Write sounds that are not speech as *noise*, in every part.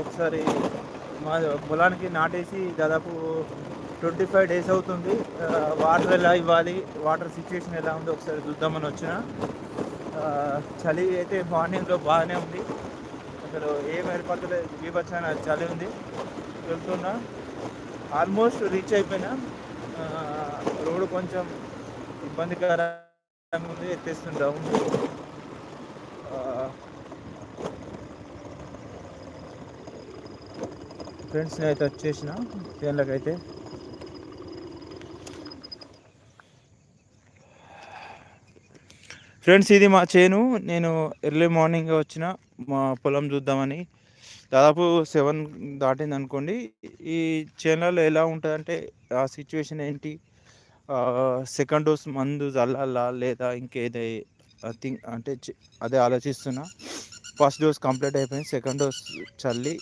ఒకసారి మా పొలానికి నాటేసి దాదాపు ట్వంటీ ఫైవ్ డేస్ అవుతుంది. వాటర్ ఎలా ఇవ్వాలి? వాటర్ సిచ్యువేషన్ ఎలా ఉందో? ఒకసారి చూద్దామని వచ్చిన. చలి అయితే మార్నింగ్లో బాగానే ఉంది. అసలు ఏం ఏర్పడలేదు బీభత్సమైన చలి ఉంది. వెళ్తున్నా. ఆల్మోస్ట్ రీచ్ అయిపోయినా. రోడ్డు కొంచెం ఇబ్బందికరంగా ఉంది ఎత్తేస్తుంటాము ఫ్రెండ్స్ని అయితే వచ్చేసిన. చేనులకైతే ఫ్రెండ్స్ ఇది మా చేను. నేను ఎర్లీ మార్నింగ్ వచ్చిన. మా పొలం చూద్దామని. దాదాపు సెవెన్ దాటింది అనుకోండి. ఈ చేనులలో ఎలా ఉంటుందంటే ఆ సిచ్యువేషన్ ఏంటి? సెకండ్ డోస్ మందు చల్లాలా లేదా ఇంకేదే? థింగ్ అంటే అదే ఆలోచిస్తున్నా. ఫస్ట్ డోస్ కంప్లీట్ అయిపోయింది. సెకండ్ డోస్ చల్లి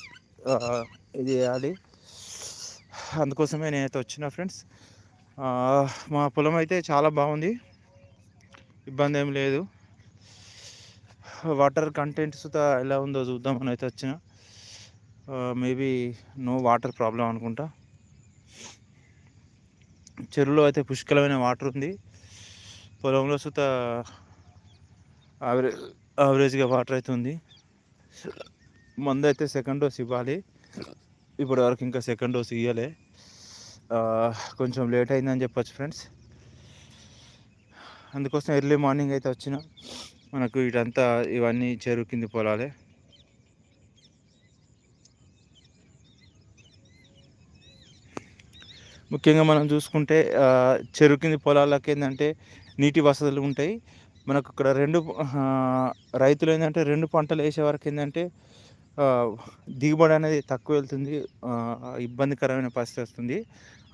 ఇది చేయాలి. అందుకోసమే నేనైతే వచ్చిన ఫ్రెండ్స్. మా పొలం అయితే చాలా బాగుంది. ఇబ్బంది ఏం లేదు. వాటర్ కంటెంట్ సుతా ఎలా ఉందో చూద్దామని అయితే వచ్చిన. మేబీ నో వాటర్ ప్రాబ్లం అనుకుంటా. చెరువులో అయితే పుష్కలమైన వాటర్ ఉంది. పొలంలో సుత యావరేజ్ యావరేజ్గా వాటర్ అయితే ఉంది. మందు అయితే సెకండ్ డోస్ ఇవ్వాలి. ఇప్పటి వరకు ఇంకా సెకండ్ డోస్ ఇవ్వలే కొంచెం లేట్ అయిందని చెప్పొచ్చు ఫ్రెండ్స్ అందుకోసం ఎర్లీ మార్నింగ్ అయితే వచ్చిన. మనకు ఇటంతా ఇవన్నీ చెరువు కింది పొలాలే. ముఖ్యంగా మనం చూసుకుంటే చెరువు కింది పొలాలకి ఏంటంటే నీటి వసతులు ఉంటాయి. మనకు ఇక్కడ రెండు రైతులు ఏంటంటే రెండు పంటలు వేసే వరకు ఏంటంటే దిగుబడి అనేది తక్కువ వెళ్తుంది ఇబ్బందికరమైన పరిస్థితి వస్తుంది.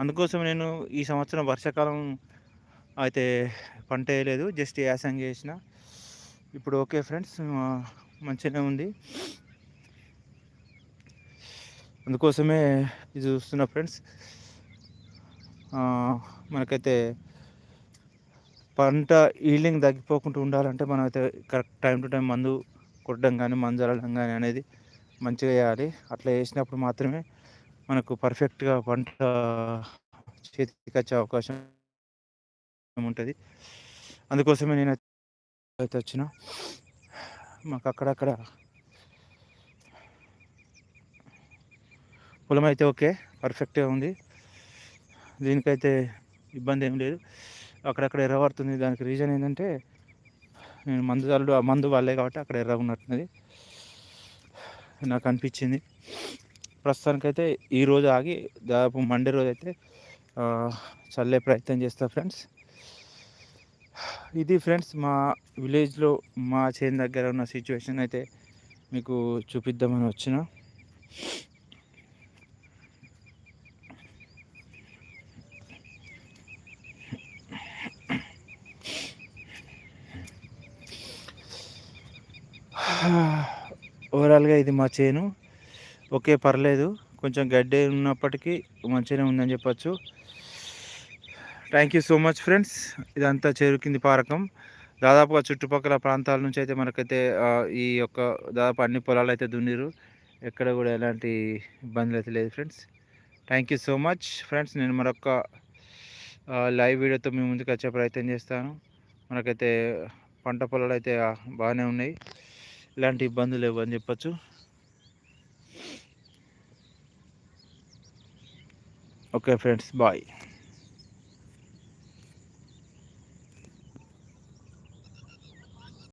అందుకోసం నేను ఈ సంవత్సరం వర్షాకాలం అయితే పంట వేయలేదు జస్ట్ యాసంగి చేసిన ఇప్పుడు ఓకే ఫ్రెండ్స్ మంచిగానే ఉంది. అందుకోసమే ఇది చూస్తున్నా ఫ్రెండ్స్. మనకైతే పంట ఈల్డింగ్ తగ్గిపోకుండా ఉండాలంటే మనం అయితే కరెక్ట్ టైం టు టైం మందు కొట్టడం కానీ మందు చల్లడం కానీ అనేది మంచిగా వేయాలి అట్లా వేసినప్పుడు మాత్రమే మనకు పర్ఫెక్ట్గా పంట చేతికి వచ్చే అవకాశం ఉంటుంది. అందుకోసమే నేను అయితే వచ్చిన. మాకు అక్కడక్కడ పొలం అయితే ఓకే పర్ఫెక్ట్గా ఉంది. దీనికైతే ఇబ్బంది ఏం లేదు. అక్కడక్కడ ఎర్ర పడుతుంది. దానికి రీజన్ ఏంటంటే నేను మందు చల్లుడు ఆ మందు వాళ్ళే కాబట్టి అక్కడ ఎర్ర ఉన్నట్టున్నది. నాకు అనిపించింది ప్రస్తుతానికైతే ఈరోజు ఆగి దాదాపు మండే రోజు అయితే చల్లే ప్రయత్నం చేస్తా ఫ్రెండ్స్. ఇది ఫ్రెండ్స్ మా విలేజ్లో మా చేను దగ్గర ఉన్న సిచ్యువేషన్ అయితే మీకు చూపిద్దామని వచ్చిన. *sighs* ఓవరాల్గా ఇది మా చేను. ఓకే పర్లేదు. కొంచెం గడ్డి ఉన్నప్పటికీ మంచిగానే ఉందని చెప్పచ్చు. Thank you so much friends ఇదంతా చేరుకింది పారకం. దాదాపుగా చుట్టుపక్కల ప్రాంతాల నుంచి అయితే మనకైతే ఈ యొక్క దాదాపు అన్ని పొలాలు అయితే దున్నిరు. ఎక్కడ కూడా ఎలాంటి ఇబ్బందులు అయితే లేదు friends thank you so much friends నేను మరొక లైవ్ వీడియోతో మీ ముందుకు వచ్చే ప్రయత్నం చేస్తాను. మనకైతే పంట పొలాలు అయితే బాగానే ఉన్నాయి. ఇలాంటి ఇబ్బందులు లేవు అని చెప్పచ్చు. Okay friends bye.